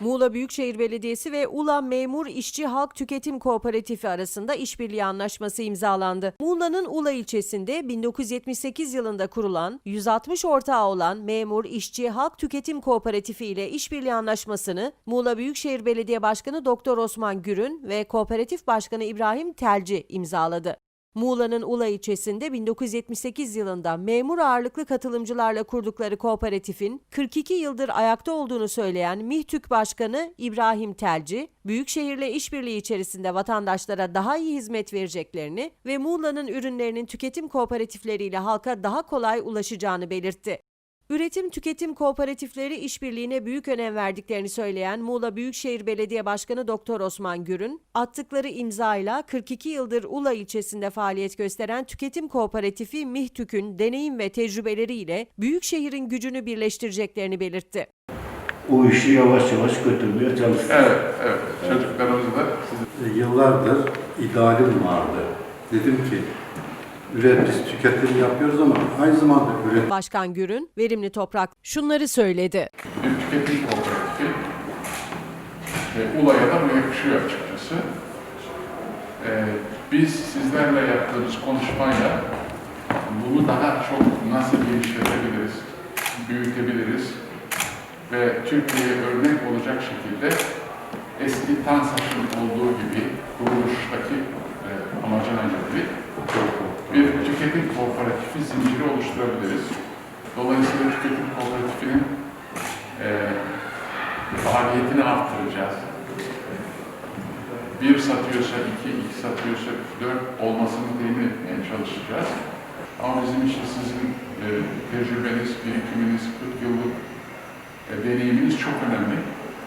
Muğla Büyükşehir Belediyesi ve Ula Memur İşçi Halk Tüketim Kooperatifi arasında işbirliği anlaşması imzalandı. Muğla'nın Ula ilçesinde 1978 yılında kurulan, 160 ortağı olan Memur İşçi Halk Tüketim Kooperatifi ile işbirliği anlaşmasını Muğla Büyükşehir Belediye Başkanı Doktor Osman Gürün ve Kooperatif Başkanı İbrahim Telci imzaladı. Muğla'nın Ula ilçesinde 1978 yılında memur ağırlıklı katılımcılarla kurdukları kooperatifin 42 yıldır ayakta olduğunu söyleyen MİHTÜK Başkanı İbrahim Telci, Büyükşehir'le işbirliği içerisinde vatandaşlara daha iyi hizmet vereceklerini ve Muğla'nın ürünlerinin tüketim kooperatifleriyle halka daha kolay ulaşacağını belirtti. Üretim tüketim kooperatifleri işbirliğine büyük önem verdiklerini söyleyen Muğla Büyükşehir Belediye Başkanı Doktor Osman Gürün, attıkları imzayla 42 yıldır Ula ilçesinde faaliyet gösteren tüketim kooperatifi MİHTÜK'ün deneyim ve tecrübeleriyle Büyükşehir'in gücünü birleştireceklerini belirtti. o işi yavaş yavaş götürmeye çalıştık. Evet, evet. Çocuklarımızı da siz Yıllardır idealim vardı. Dedim ki, üret biz tüketim yapıyoruz ama aynı zamanda üret Başkan Gürün, Verimli Toprak şunları söyledi. bir tüketim kooperatifi e, Ula'ya da bu yakışıyor açıkçası. E, biz sizlerle yaptığımız konuşmayla bunu daha çok nasıl genişletebiliriz, büyütebiliriz ve Türkiye'ye örnek olacak şekilde eski TANSAŞ'ın kooperatifi zinciri oluşturabiliriz. Dolayısıyla tüketim kooperatifinin e, faaliyetini arttıracağız. Bir satıyorsa iki, iki satıyorsa dört olmasını temin etmeye çalışacağız. Ama bizim için sizin e, tecrübeniz, birikiminiz, 40 yıllık e, deneyiminiz çok önemli.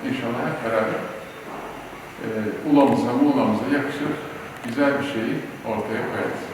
İnşallah hep beraber e, ulamıza, muğlamıza yakışır güzel bir şeyi ortaya koyarız.